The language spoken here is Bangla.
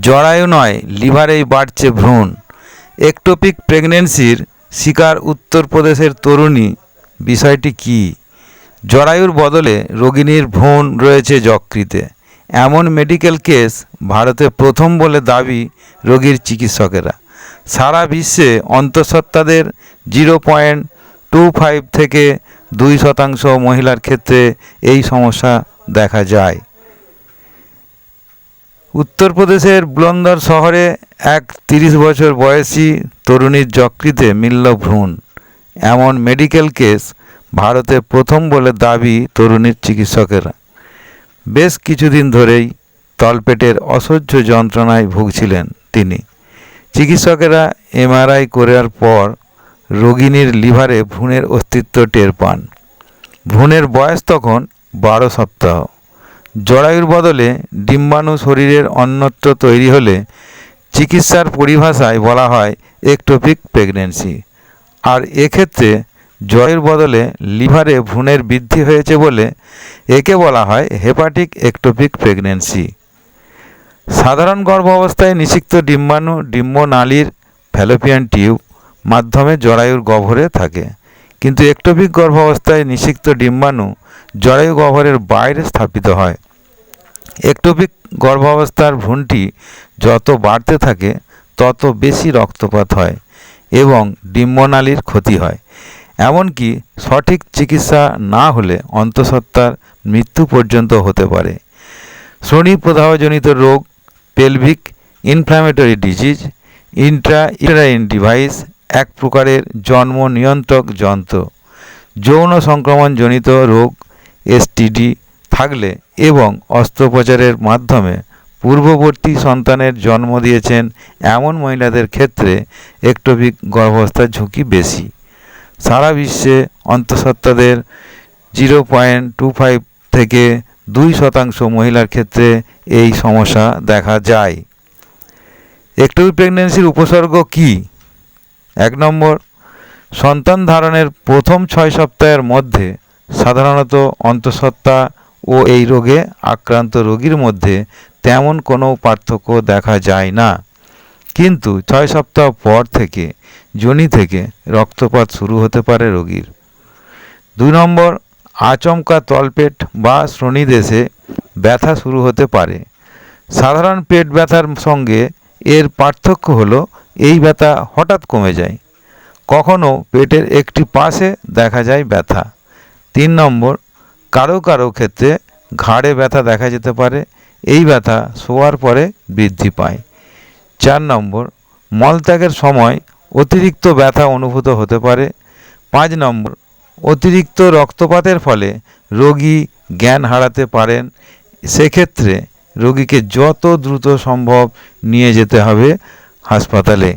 জরায়ু নয়, লিভারেই বাড়ছে ভ্রূণ। একটোপিক প্রেগনেন্সির শিকার উত্তরপ্রদেশের তরুণী, বিষয়টি কি? জরায়ুর বদলে রোগিণীর ভ্রূণ রয়েছে যকৃতে। এমন মেডিকেল কেস ভারতে প্রথম বলে দাবি রোগীর চিকিৎসকেরা। সারা বিশ্বে অন্তঃসত্ত্বাদের জিরো পয়েন্ট টু ফাইভ থেকে দুই শতাংশ মহিলার ক্ষেত্রে এই সমস্যা দেখা যায়। উত্তরপ্রদেশের বুলন্দর শহরে এক তিরিশ বছর বয়সী তরুণীর যকৃতে মিলল ভ্রূণ। এমন মেডিকেল কেস ভারতে প্রথম বলে দাবি তরুণীর চিকিৎসকেরা। বেশ কিছুদিন ধরেই তলপেটের অসহ্য যন্ত্রণায় ভুগছিলেন তিনি। চিকিৎসকেরা এমআরআই করার পর রোগিণীর লিভারে ভ্রূণের অস্তিত্ব টের পান। ভ্রূণের বয়স তখন বারো সপ্তাহ। জরায়ুর বদলে ডিম্বাণু শরীরের অন্যত্র তৈরি হলে চিকিৎসার পরিভাষায় বলা হয় একটোপিক প্রেগনেন্সি আর এক্ষেত্রে জয়ের বদলে লিভারে ভ্রূণের বৃদ্ধি হয়েছে বলে একে বলা হয় হেপাটিক একটোপিক প্রেগনেন্সি সাধারণ গর্ভাবস্থায় নিষিক্ত ডিম্বাণু ডিম্বনালীর ফ্যালোপিয়ান টিউব মাধ্যমে জরায়ুর গহ্বরে থাকে। কিন্তু একটোপিক গর্ভাবস্থায় নিষিক্ত ডিম্বাণু জরায়ু গহ্বরের বাইরে স্থাপিত হয়। একটোপিক গর্ভাবস্থার ভ্রূণটি যত বাড়তে থাকে, তত বেশি রক্তপাত হয় এবং ডিম্বনালীর ক্ষতি হয়। এমনকি সঠিক চিকিৎসা না হলে অন্তঃসত্ত্বার মৃত্যু পর্যন্ত হতে পারে। শ্রোণী প্রদাহজনিত রোগ pelvic inflammatory disease intrauterine device এক প্রকারের জন্ম নিয়ন্ত্রক যন্ত্র, যৌন সংক্রমণজনিত রোগ এসটিডি থাকলে এবং অস্ত্রোপচারের মাধ্যমে পূর্ববর্তী সন্তানের জন্ম দিয়েছেন এমন মহিলাদের ক্ষেত্রে একটোপিক গর্ভাবস্থার ঝুঁকি বেশি। সারা বিশ্বে অন্তঃসত্ত্বাদের জিরো পয়েন্ট টু ফাইভ থেকে দুই শতাংশ মহিলার ক্ষেত্রে এই সমস্যা দেখা যায়। একটোপিক প্রেগনেন্সির উপসর্গ কি? এক নম্বর, সন্তান ধারণের প্রথম ছয় সপ্তাহের মধ্যে সাধারণত অন্তঃসত্ত্বা ও এই রোগে আক্রান্ত রোগীর মধ্যে তেমন কোনো পার্থক্য দেখা যায় না। কিন্তু ছয় সপ্তাহ পর থেকে যোনি থেকে রক্তপাত শুরু হতে পারে রোগীর। দুই নম্বর, আচমকা তলপেট বা শ্রোণীদেশে ব্যথা শুরু হতে পারে। সাধারণ পেট ব্যথার সঙ্গে এর পার্থক্য হলো, এই ব্যথা হঠাৎ কমে যায়। কখনো পেটের একটি পাশে দেখা যায় ব্যথা। তিন নম্বর কারও কারও ক্ষেত্রে ঘাড়ে ব্যথা দেখা যেতে পারে, এই ব্যথা শোয়ার পরে বৃদ্ধি পায়। চার নম্বর, মলত্যাগের সময় অতিরিক্ত ব্যথা অনুভূত হতে পারে। পাঁচ নম্বর, অতিরিক্ত রক্তপাতের ফলে রোগী জ্ঞান হারাতে পারেন। সেক্ষেত্রে রোগীকে যত দ্রুত সম্ভব নিয়ে যেতে হবে হাসপাতালে।